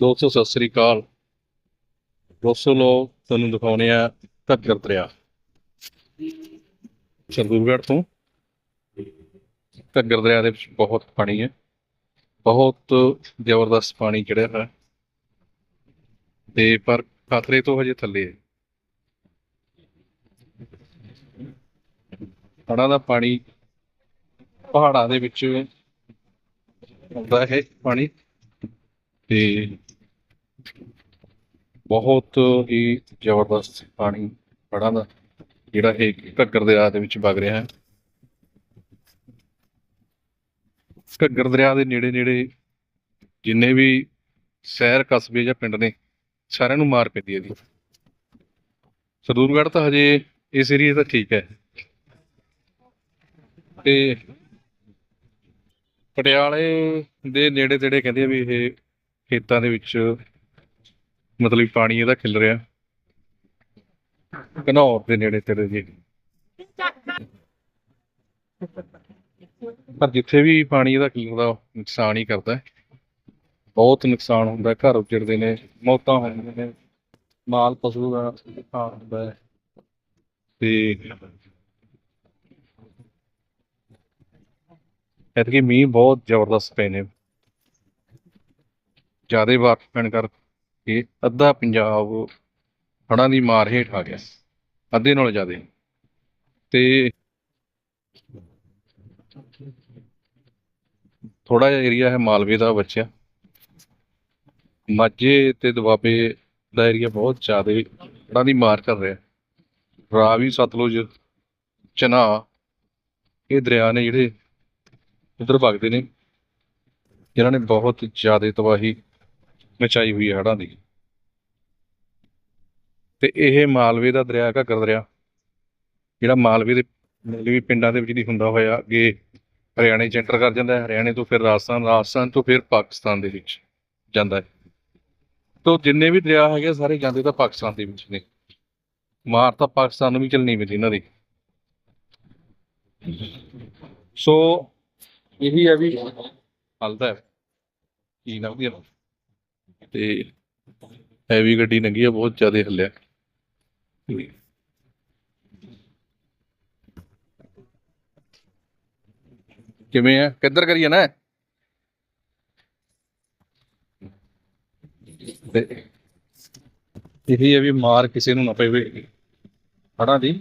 ਦੋਸਤੋ, ਸਤਿ ਸ੍ਰੀ ਅਕਾਲ। ਦੋਸਤੋ, ਲੋ, ਤੁਹਾਨੂੰ ਦਿਖਾਉਣੇ ਆ ਘੱਗਰ ਦਰਿਆ। ਸਰਦੂਲਗੜ੍ਹ ਤੋਂ। ਘੱਗਰ ਦਰਿਆ ਦੇ ਵਿੱਚ ਬਹੁਤ ਪਾਣੀ ਹੈ। ਬਹੁਤ ਜ਼ਬਰਦਸਤ ਪਾਣੀ ਚੜਿਆ ਹੈ। ਤੇ ਪਰ ਖਤਰੇ ਤੋਂ ਹਜੇ ਥੱਲੇ ਹੈ। ਹੜ੍ਹਾਂ ਦਾ ਪਾਣੀ ਪਹਾੜਾਂ ਦੇ ਵਿੱਚ ਹੁੰਦਾ ਹੈ ਪਾਣੀ ਤੇ ਬਹੁਤ ਹੀ ਜ਼ਬਰਦਸਤ ਪਾਣੀ ਹੜ੍ਹਾਂ ਦਾ ਜਿਹੜਾ ਇਹ ਘੱਗਰ ਦਰਿਆ ਦੇ ਵਿੱਚ ਵਗ ਰਿਹਾ ਹੈ। ਘੱਗਰ ਦਰਿਆ ਦੇ ਨੇੜੇ ਨੇੜੇ ਜਿੰਨੇ ਵੀ ਸ਼ਹਿਰ ਕਸਬੇ ਜਾਂ ਪਿੰਡ ਨੇ, ਸਾਰਿਆਂ ਨੂੰ ਮਾਰ ਪੈਂਦੀ ਹੈ ਜੀ ਸਰਦੂਲਗੜ੍ਹ ਤਾਂ ਹਜੇ ਇਸ ਏਰੀਏ ਤਾਂ ਠੀਕ ਹੈ। ਤੇ ਪਟਿਆਲੇ ਦੇ ਨੇੜੇ ਤੇੜੇ ਕਹਿੰਦੇ ਆ ਵੀ ਇਹ ਖੇਤਾਂ ਦੇ ਵਿੱਚ ਮਤਲਬ ਪਾਣੀ ਇਹਦਾ ਖਿਲ ਰਿਹਾ। ਘਨੌਰ ਦੇ ਨੇੜੇ ਤੇੜੇ ਜੀ। ਪਰ ਜਿੱਥੇ ਵੀ ਪਾਣੀ ਇਹਦਾ ਖਿਲਦਾ ਨੁਕਸਾਨ ਹੀ ਕਰਦਾ ਬਹੁਤ ਨੁਕਸਾਨ ਹੁੰਦਾ ਘਰ ਉੱਜੜਦੇ ਨੇ, ਮੌਤਾਂ ਹੁੰਦੀਆਂ ਨੇ। ਮਾਲ ਪਸ਼ੂ ਦਾ ਨੁਕਸਾਨ ਹੁੰਦਾ ਤੇ ਐਤਕੀ ਮੀਂਹ ਬਹੁਤ ਜ਼ਬਰਦਸਤ ਪਏ ਨੇ। ਜ਼ਿਆਦਾ ਬਾਰਿਸ਼ ਪੈਣ ਕਰਕੇ ਅੱਧਾ ਪੰਜਾਬ ਹੜਾਂ ਦੀ ਮਾਰ ਹੇਠ ਆ ਗਿਆ। ਅੱਧੇ ਨਾਲੋਂ ਜ਼ਿਆਦਾ। ਤੇ ਥੋੜਾ ਜਿਹਾ ਏਰੀਆ ਹੈ ਮਾਲਵੇ ਦਾ ਬੱਚਿਆ। ਮਾਝੇ ਤੇ ਦੁਆਬੇ ਦਾ ਏਰੀਆ ਬਹੁਤ ਜ਼ਿਆਦਾ ਹੜ੍ਹਾਂ ਦੀ ਮਾਰ ਕਰ ਰਿਹਾ। ਰਾਵੀ, ਸਤਲੁਜ ਚਨਾ ਇਹ ਦਰਿਆ ਨੇ ਜਿਹੜੇ ਉਧਰ ਭਗਦੇ ਨੇ। ਜਿਨ੍ਹਾਂ ਨੇ ਬਹੁਤ ਜ਼ਿਆਦਾ ਤਬਾਹੀ ਮਚਾਈ ਹੋਈ ਹੈ ਹੜ੍ਹਾਂ ਦੀ। ਤੇ ਇਹ ਮਾਲਵੇ ਦਾ ਦਰਿਆ ਘੱਗਰ ਦਰਿਆ ਜਿਹੜਾ ਮਾਲਵੇ ਦੇ ਮਤਲਬ ਪਿੰਡਾਂ ਦੇ ਵਿੱਚ ਨਹੀਂ ਹੁੰਦਾ ਹੋਇਆ, ਅੱਗੇ ਹਰਿਆਣੇ ਚ ਐਂਟਰ ਕਰ ਜਾਂਦਾ ਹੈ। ਹਰਿਆਣੇ ਤੋਂ ਫਿਰ ਰਾਜਸਥਾਨ ਰਾਜਸਥਾਨ ਤੋਂ ਫਿਰ ਪਾਕਿਸਤਾਨ ਦੇ ਵਿੱਚ ਜਾਂਦਾ ਹੈ। ਤੋਂ ਜਿੰਨੇ ਵੀ ਦਰਿਆ ਹੈਗੇ ਸਾਰੇ ਜਾਂਦੇ ਤਾਂ ਪਾਕਿਸਤਾਨ ਦੇ ਵਿੱਚ ਨੇ। ਮਾਰ ਤਾਂ ਪਾਕਿਸਤਾਨ ਨੂੰ ਵੀ ਚੱਲਣੀ ਪੈਂਦੀ ਇਹਨਾਂ ਦੀ। ਸੋ ਇਹੀ ਹੈ ਵੀ ਹਲਦਾ ਹੈ। ਕੀ ਨਾ। ਵਧੀਆ ਤੇ ਹੈਵੀ ਗੱਡੀ ਲੰਗੀ ਆ, ਬਹੁਤ ਜ਼ਿਆਦਾ ਹੱਲਿਆ। ਕਿਵੇਂ ਆ? ਕਿੱਧਰ ਕਰੀਏ ਨਾ ਤੇ ਇਹੀ ਹੈ ਵੀ ਮਾਰ ਕਿਸੇ ਨੂੰ ਨਾ ਪਵੇ। ਹੜਾਂ ਦੀ।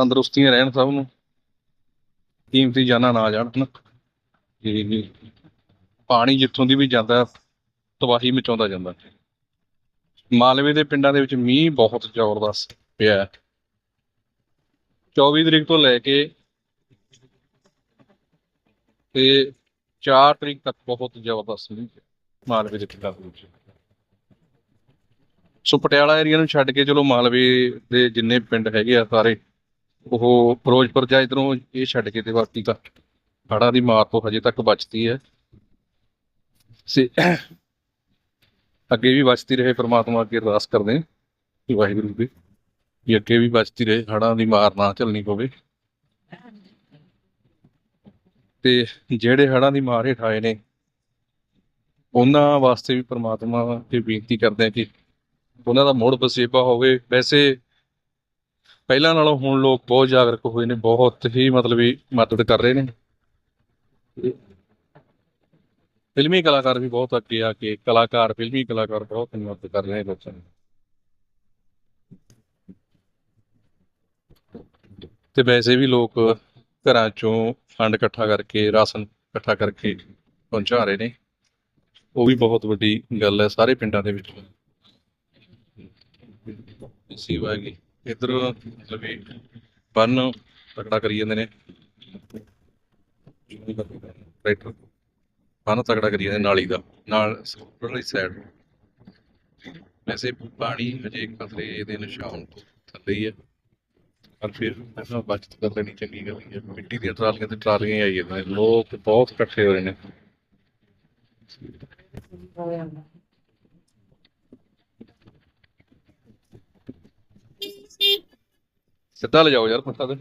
ਤੰਦਰੁਸਤੀਆਂ ਰਹਿਣ ਸਭ ਨੂੰ। ਕੀਮਤੀ ਜਾਨਾਂ ਨਾ ਜਾਣ। ਹਨਾ ਜੀ। ਪਾਣੀ ਜਿੱਥੋਂ ਦੀ ਵੀ ਜਾਂਦਾ, ਤਬਾਹੀ ਮਚਾਉਂਦਾ ਜਾਂਦਾ। ਮਾਲਵੇ ਦੇ ਪਿੰਡਾਂ ਦੇ ਵਿੱਚ ਮੀਂਹ ਬਹੁਤ ਜ਼ਬਰਦਸਤ ਪਿਆ ਹੈ। 24 ਤਰੀਕ ਤੋਂ ਲੈ ਕੇ ਤੇ 4 ਤਰੀਕ ਤੱਕ ਬਹੁਤ ਜ਼ਬਰਦਸਤ ਮੀਂਹ ਮਾਲਵੇ ਦੇ ਪਿੰਡਾਂ ਦੇ ਵਿੱਚ। ਸੋ ਪਟਿਆਲਾ ਏਰੀਆ ਨੂੰ ਛੱਡ ਕੇ ਚਲੋ ਮਾਲਵੇ ਦੇ ਜਿੰਨੇ ਪਿੰਡ ਹੈਗੇ ਆ ਸਾਰੇ ਉਹ ਫਿਰੋਜ਼ਪੁਰ ਜਾਂ ਇੱਧਰੋਂ ਇਹ ਛੱਡ ਕੇ ਤੇ ਬਾਕੀ ਤਾਂ ਹੜ੍ਹਾਂ ਦੀ ਮਾਰ ਤੋਂ ਹਜੇ ਤੱਕ ਬਚਦੀ ਹੈ। ਸੇ ਅੱਗੇ ਵੀ ਬਚਦੀ ਰਹੇ ਪ੍ਰਮਾਤਮਾ ਅੱਗੇ ਅਰਦਾਸ ਕਰਦੇ ਹਾਂ ਕਿ ਵਾਹਿਗੁਰੂ ਦੀ ਕਿ ਅੱਗੇ ਵੀ ਬਚਦੀ ਰਹੇ, ਹੜ੍ਹਾਂ ਦੀ ਮਾਰ ਨਾ ਝੱਲਣੀ ਪਵੇ। ਤੇ ਜਿਹੜੇ ਹੜ੍ਹਾਂ ਦੀ ਮਾਰ ਹੇਠ ਆਏ ਨੇ, ਉਹਨਾਂ ਵਾਸਤੇ ਵੀ ਪ੍ਰਮਾਤਮਾ ਅੱਗੇ ਬੇਨਤੀ ਕਰਦੇ ਹਾਂ ਕਿ ਉਹਨਾਂ ਦਾ ਮੁੜ ਬਸੇਬਾ ਹੋਵੇ। ਵੈਸੇ ਪਹਿਲਾਂ ਨਾਲੋਂ ਹੁਣ ਲੋਕ ਬਹੁਤ ਜਾਗਰੂਕ ਹੋਏ ਨੇ, ਬਹੁਤ ਹੀ ਮਤਲਬ ਵੀ ਮਦਦ ਕਰ ਰਹੇ ਨੇ। ਫਿਲਮੀ ਕਲਾਕਾਰ ਵੀ ਬਹੁਤ ਅੱਗੇ ਆ ਕੇ, ਕਲਾਕਾਰ, ਫਿਲਮੀ ਕਲਾਕਾਰ ਬਹੁਤ ਮਦਦ ਕਰ ਰਹੇ ਨੇ ਲੋਕਾਂ ਦੀ। ਤੇ ਵੈਸੇ ਵੀ ਲੋਕ ਘਰਾਂ ਚੋਂ ਫੰਡ ਇਕੱਠਾ ਕਰਕੇ, ਰਾਸ਼ਨ ਇਕੱਠਾ ਕਰਕੇ ਪਹੁੰਚਾ ਰਹੇ ਨੇ। ਉਹ ਵੀ ਬਹੁਤ ਵੱਡੀ ਗੱਲ ਹੈ, ਸਾਰੇ ਪਿੰਡਾਂ ਦੇ ਵਿੱਚ। ਸੇਵਾ ਹੈਗੀ ਇਧਰ ਮਤਲਬ ਵੀ ਬੰਨ ਤਕੜਾ ਕਰੀ ਜਾਂਦੇ ਨੇ। ਟਰੈਕਟਰ ਬੰਨ ਤਕੜਾ ਕਰੀ ਜਾਂਦੇ ਨਾਲੀ ਦਾ, ਨਾਲ ਉਪਰਲੀ ਸਾਈਡ ਵੈਸੇ ਪਾਣੀ ਹਜੇ ਖਤਰੇ ਦੇ ਨਿਸ਼ਾਨ ਤੋਂ ਥੱਲੇ ਹੀ ਹੈ ਪਰ ਫਿਰ ਇਹਨਾਂ ਬਚਤ ਕਰ ਲੈਣੀ ਚੰਗੀ ਗੱਲ ਹੈ ਮਿੱਟੀ ਦੀਆਂ ਟਰਾਲੀਆਂ ਤੇ ਟਰਾਲੀਆਂ ਆਈ ਜਾਂਦੇ ਲੋਕ ਬਹੁਤ ਇਕੱਠੇ ਹੋ ਰਹੇ ਨੇ। ਸਿੱਧਾ ਲੈ ਜਾਓ ਯਾਰ ਮੱਥਾ ਤੇ।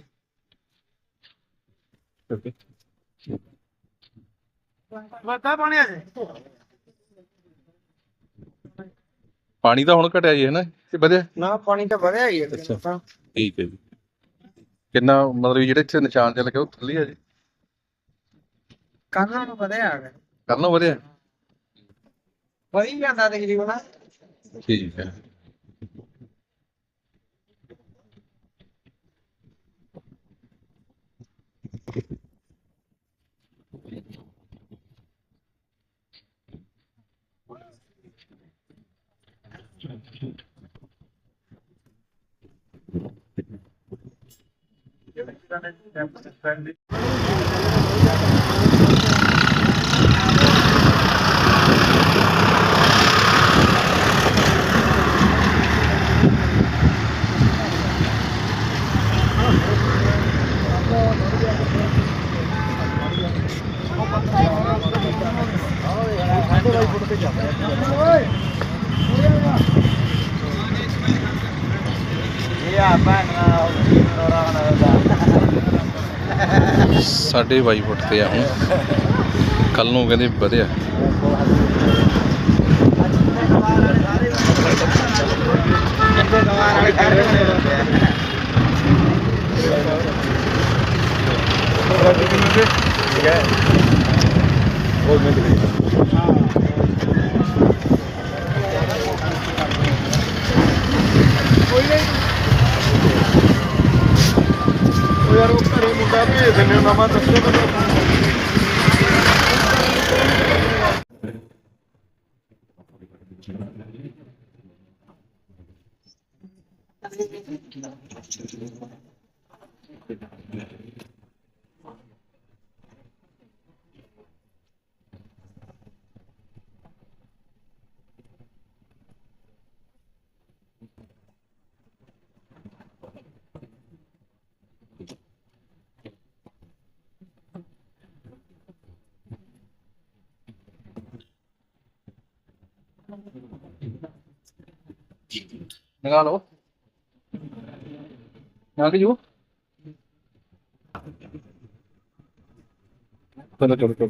ਵੱਧਾ ਪਾਣੀ ਆ ਜੇ ਪਾਣੀ ਤਾਂ ਹੁਣ ਘਟਿਆ ਜੀ ਹੈ ਨਾ ਤੇ ਵਧਿਆ? ਨਾ ਪਾਣੀ ਤਾਂ ਵਧਿਆ ਹੀ ਹੈ। ਅੱਛਾ। ਤਾਂ ਠੀਕ ਹੈ ਜੀ। ਕਿੰਨਾ ਮਤਲਬ ਜਿਹੜੇ ਇੱਥੇ ਨਿਸ਼ਾਨ ਚੱਲ ਗਿਆ ਉਹ ਥੱਲੇ ਆ ਜੀ ਕਾਹਨਾਂ ਨੂੰ ਵਧਿਆ ਆ ਗਿਆ। ਕਰਨੋਂ ਵਧਿਆ? ਵਧੀ ਜਾਂਦਾ ਤਕਰੀਬਨ। ਠੀਕ ਹੈ। ਇਹ ਆਪਾਂ ਨਾ ਨੋਰਾ ਸਾਡੇ 22 ਫੁੱਟ ਤੇ ਆ ਹੁਣ। ਕੱਲ ਨੂੰ ਕਹਿੰਦੇ ਵਧਿਆ। ਉਹ ਯਾਰ ਉਹ ਘਰੇ ਮੁੰਡਾ ਭੇਜ ਦਿੰਦੇ ਨਵਾਂ ਦੱਸੋ ਮੈਨੂੰ ਲਗਾ ਲਓ ਨਾ ਕਿ ਜੂ ਚਲੋ ਚਲੋ ਚਲੋ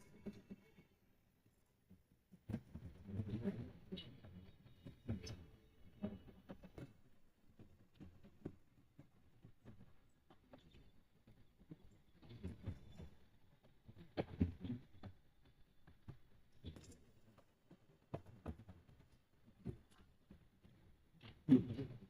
Mm-hmm.